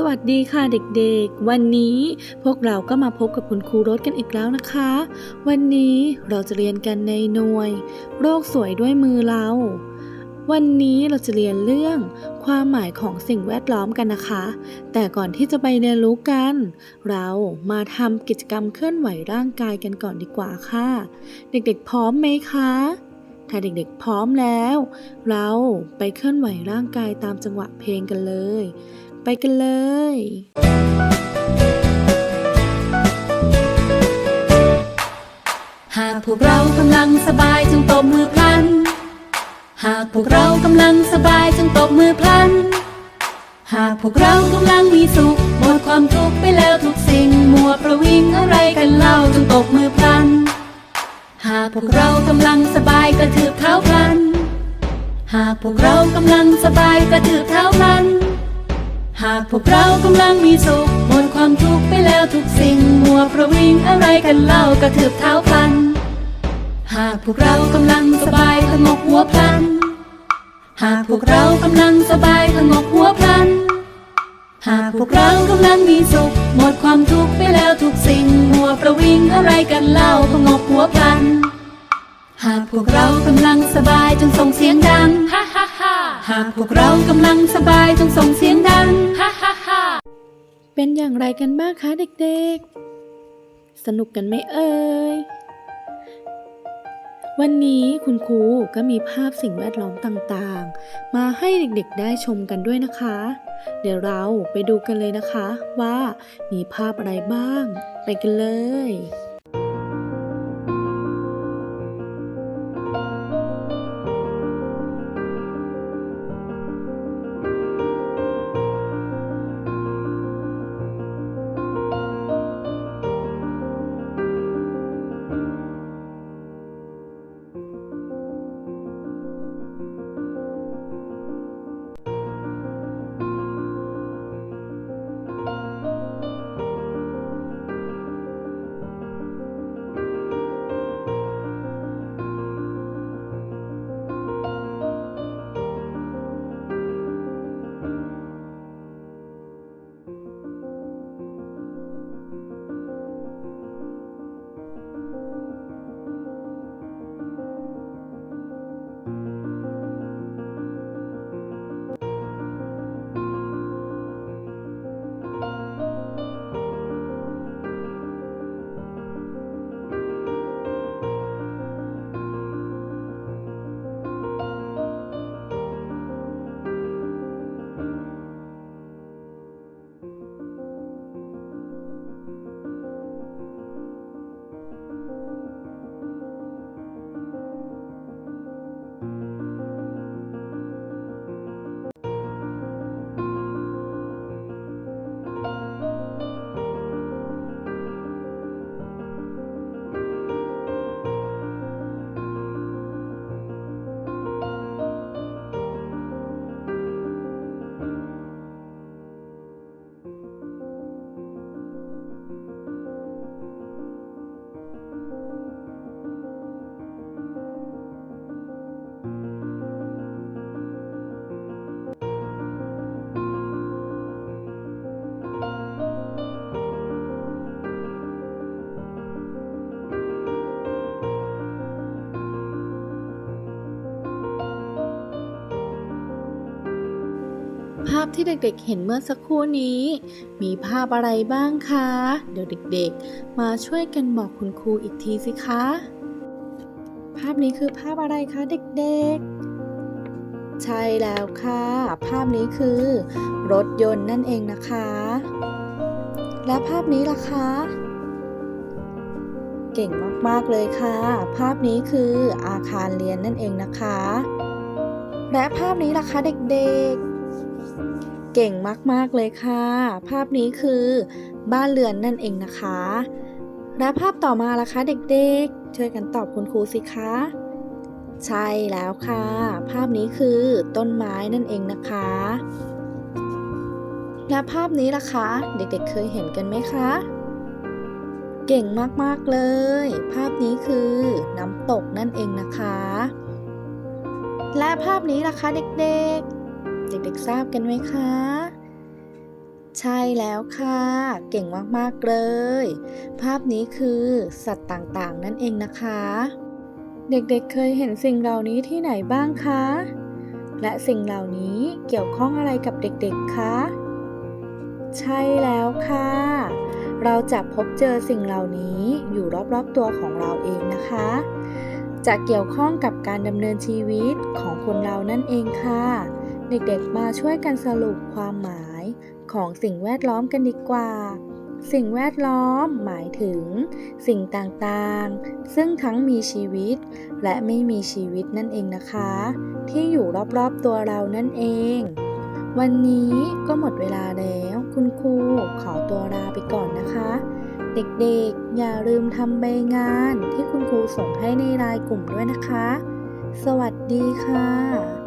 สวัสดีค่ะเด็กๆ วันนี้พวกเราก็มาพบกับคุณครูรถกันอีกแล้วนะคะ วันนี้เราจะเรียนกันในหน่วย โรคสวยด้วยมือเรา วันนี้เราจะเรียนเรื่องความหมายของสิ่งแวดล้อมกันนะคะ แต่ก่อนที่จะไปเรียนรู้กัน เรามาทำกิจกรรมเคลื่อนไหวร่างกายกันก่อนดีกว่าค่ะ เด็กๆ พร้อมไหมคะถ้าเด็กๆพร้อมแล้ว เราไปเคลื่อนไหวร่างกายตามจังหวะเพลงกันเลย ไปกันเลยหากพวกเรากำลังสบายจงตบมือพลัน หากพวกเรากำลังสบายจงตบมือพลัน หากพวกเรากำลังมีสุขหมดความทุกข์ไปแล้วทุกสิ่งมัวประวิงอะไรกันเล่าจงตบมือพลัน หากพวกเรากำลังสบายกระถือเท้าพลัน หากพวกเรากำลังสบายกระถือเท้าพลัน หากพวกเรากำลังมีสุขหมดความทุกข์ไปแล้วทุกสิ่ง มัวประวิงอะไรกันเล่ากระถือเท้าพลัน หากพวกเรากำลังสบายพงกหัวพลัน หากพวกเรากำลังสบายพงกหัวพลัน หากพวกเรากำลังมีสุขหมดความทุกข์ไปแล้วทุกสิ่ง มัวประวิงอะไรกันเล่าพงกหัวพลัน หากพวกเรากำลังสบายจงส่งเสียงดัง ฮ่าฮ่าฮ่าหากพวกเรากำลังสบายจงส่งเสียงดังฮ่าฮ่าฮ่า เป็นอย่างไรกันบ้างคะเด็กๆ สนุกกันไหมเอ่ย วันนี้คุณครูก็มีภาพสิ่งแวดล้อมต่างๆ มาให้เด็กๆได้ชมกันด้วยนะคะ เดี๋ยวเราไปดูกันเลยนะคะว่ามีภาพอะไรบ้าง ไปกันเลย ภาพที่เด็กๆ เห็นเมื่อสักครู่นี้ มีภาพอะไรบ้างคะ เดี๋ยวเด็กๆ มาช่วยกันบอกคุณครูอีกทีสิคะ ภาพนี้คือภาพอะไรคะเด็กๆ ใช่แล้วค่ะ ภาพนี้คือ รถยนต์นั่นเองนะคะ และภาพนี้ล่ะคะเก่งมาก ๆ เลยค่ะ ภาพนี้คืออาคารเรียนนั่นเองนะคะ และภาพนี้ล่ะคะเด็ก ๆ เก่งมากๆเลยค่ะ ภาพนี้คือบ้านเรือนนั่นเองนะคะ และภาพต่อมาล่ะคะเด็กๆ ช่วยกันตอบคุณครูสิคะใช่แล้วค่ะ ภาพนี้คือต้นไม้นั่นเองนะคะ และภาพนี้ล่ะคะ เด็กๆเคยเห็นกันไหมคะ เก่งมากๆเลย ภาพนี้คือน้ำตกนั่นเองนะคะ และภาพนี้ล่ะคะเด็กๆ เด็กๆทราบกันไหมคะ ใช่แล้วค่ะ เก่งมากๆเลย ภาพนี้คือสัตว์ต่างๆ นั่นเองนะคะ เด็กๆเคยเห็นสิ่งเหล่านี้ที่ไหนบ้างคะ และสิ่งเหล่านี้เกี่ยวข้องอะไรกับเด็กๆคะ ใช่แล้วค่ะ เราจะพบเจอสิ่งเหล่านี้อยู่รอบๆตัวของเราเองนะคะจะเกี่ยวข้องกับการดำเนินชีวิตของคนเรานั่นเองค่ะ เด็กๆ มาช่วยกันสรุปความหมายของสิ่งแวดล้อมกันดีกว่า สิ่งแวดล้อมหมายถึง สิ่งต่างๆ ซึ่งทั้งมีชีวิต และไม่มีชีวิตนั่นเองนะคะ ที่อยู่รอบๆตัวเรานั่นเอง วันนี้ก็หมดเวลาแล้ว คุณครูขอตัวลาไปก่อนนะคะ เด็กๆ อย่าลืมทำใบงานที่คุณครูส่งให้ในไลน์กลุ่มด้วยนะคะ สวัสดีค่ะ